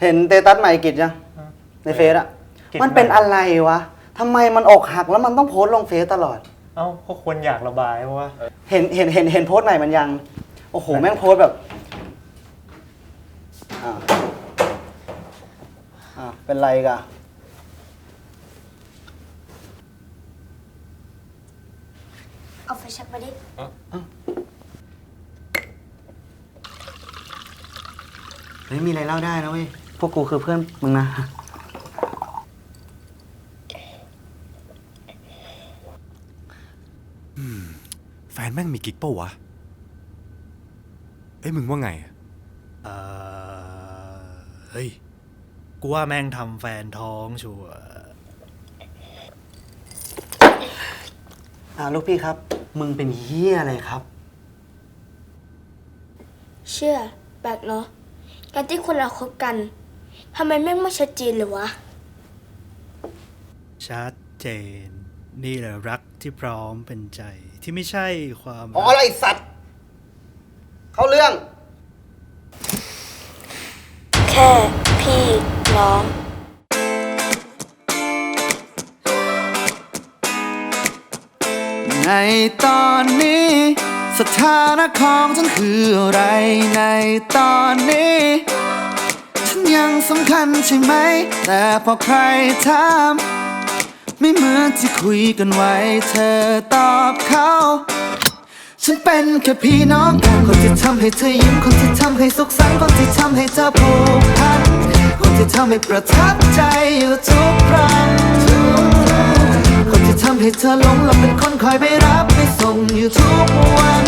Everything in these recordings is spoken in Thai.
เห็นเตตัสใหม่กิจยังฮะในเฟซอะกิจมันเป็นใหม่อะไรวะทำไมมันอกหักแล้วมันต้องโพสต์ลงเฟซตลอด เอ้าก็ควรอยากระบายเพราะว่า เห็นเห็นเห็นเห็นโพสต์ใหม่มันยัง โอ้โห แม่งโพสต์แบบอ่าอ่าเป็นไรกะเอาไฟแช็กมาดิ เฮ้ยมีอะไรเล่าได้นะเว้ย พวกกูคือเพื่อนมึงนะ แฟนแม่งมีกิ๊กเปะวะ เอ้ยมึงว่าไงอะเออเฮ้ย กูว่าแม่งทำแฟนท้องชัวร์อ่าลูกพี่ครับ มึงเป็นเฮียอะไรครับ เชื่อแปลกเนาะการที่คนเราคบกัน ทำไมแม่งไม่ชัดเจนเลยวะ ชัดเจน นี่แหละรักที่พร้อมเป็นใจที่ไม่ใช่ความอ๋ออะไรสัตว์ เข้าเรื่อง แค่พี่น้อง ในตอนนี้ สถานะของฉันคืออะไรในตอนนี้ฉัน ยังสำคัญใช่ไหม แต่พอใครถามไม่เหมือนที่คุยกันไว้ เธอตอบเขาฉันเป็นแค่พี่น้องกันคนที่ทำให้เธอยิ้มคนที่ทำให้สุขสันต์คนที่ทำให้เธอผูกพันคนที่ทำให้ประทับใจอยู่ทุกครั้งคนที่ทำให้เธอหลงและเป็นคนคอยไปรับไปส่งอยู่ทุกวัน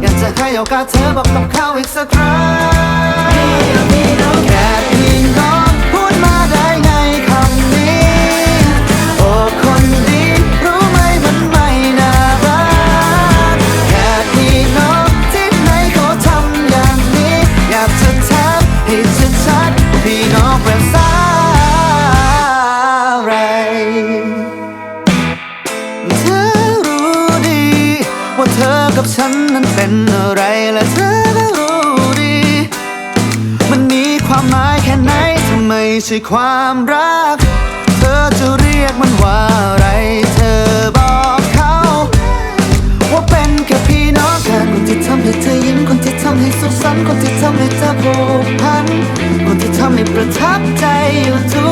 อยากจะให้โอกาสเธอบอกกับเขาอีกสักครั้ง ช่ความรัก เธอจะเรียกมันว่าอะไร เธอบอกเขา ว่าเป็นแค่พี่น้องกันคนที่ทำให้เธอยิ้มคนที่ทำให้สุขสันต์คนที่ทำให้เธอผูกพันคนที่ทำให้ประทับใจอยู่ทุก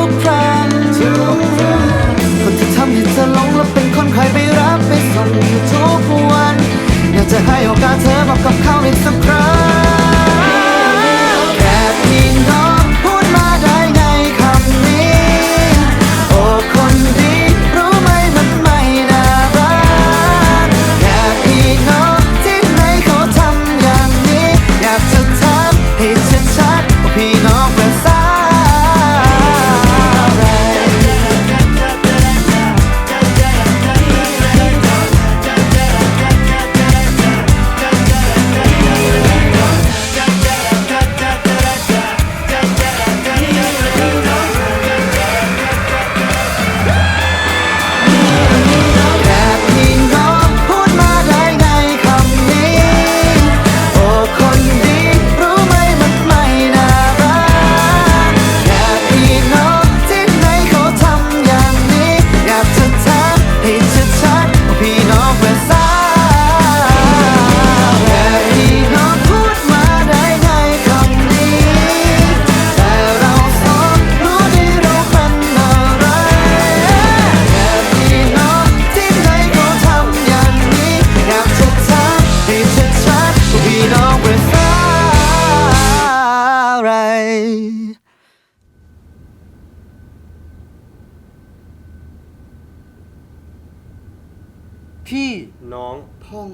พี่น้อง พ่อง